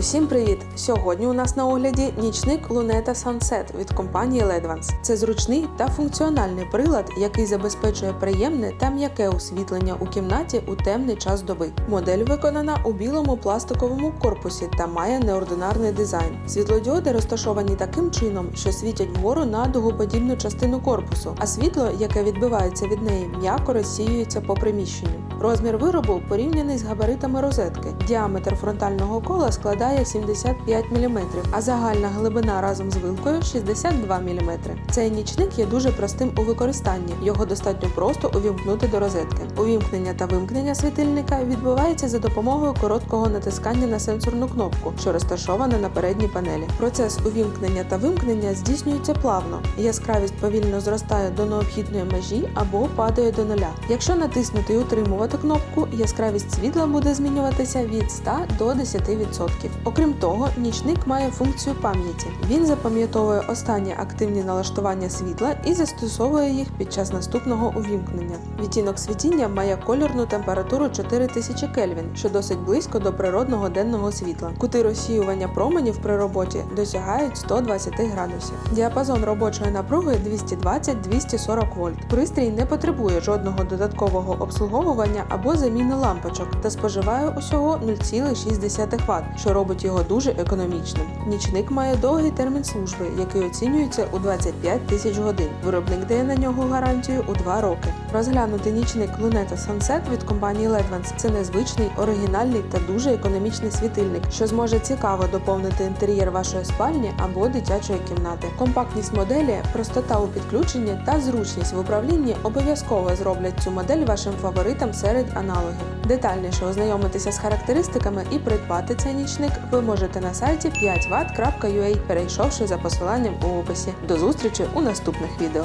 Усім привіт! Сьогодні у нас на огляді нічник Luneta Sunset від компанії Ledvance. Це зручний та функціональний прилад, який забезпечує приємне та м'яке освітлення у кімнаті у темний час доби. Модель виконана у білому пластиковому корпусі та має неординарний дизайн. Світлодіоди розташовані таким чином, що світять вгору на дугоподібну частину корпусу, а світло, яке відбивається від неї, м'яко розсіюється по приміщенню. Розмір виробу порівняний з габаритами розетки. Діаметр фронтального кола складає 75 мм, а загальна глибина разом з вилкою 62 мм. Цей нічник є дуже простим у використанні. Його достатньо просто увімкнути до розетки. Увімкнення та вимкнення світильника відбувається за допомогою короткого натискання на сенсорну кнопку, що розташована на передній панелі. Процес увімкнення та вимкнення здійснюється плавно. Яскравість повільно зростає до необхідної межі або падає до нуля. Якщо натиснути і утримувати кнопку, яскравість світла буде змінюватися від 100 до 10%. Окрім того, нічник має функцію пам'яті. Він запам'ятовує останні активні налаштування світла і застосовує їх під час наступного увімкнення. Відтінок світіння має кольорну температуру 4000 Кельвін, що досить близько до природного денного світла. Кути розсіювання променів при роботі досягають 120 градусів. Діапазон робочої напруги 220-240 вольт. Пристрій не потребує жодного додаткового обслуговування або заміни лампочок та споживає усього 0,6 Вт, що робить його дуже економічним. Нічник має довгий термін служби, який оцінюється у 25 тисяч годин. Виробник дає на нього гарантію у 2 роки. Розглянути нічник Luneta Sunset від компанії Ledvance – це незвичний, оригінальний та дуже економічний світильник, що зможе цікаво доповнити інтер'єр вашої спальні або дитячої кімнати. Компактність моделі, простота у підключенні та зручність в управлінні обов'язково зроблять цю модель вашим фаворитом серед аналогів. Детальніше ознайомитися з характеристиками і придбати цей нічник ви можете на сайті 5watt.ua, перейшовши за посиланням у описі. До зустрічі у наступних відео.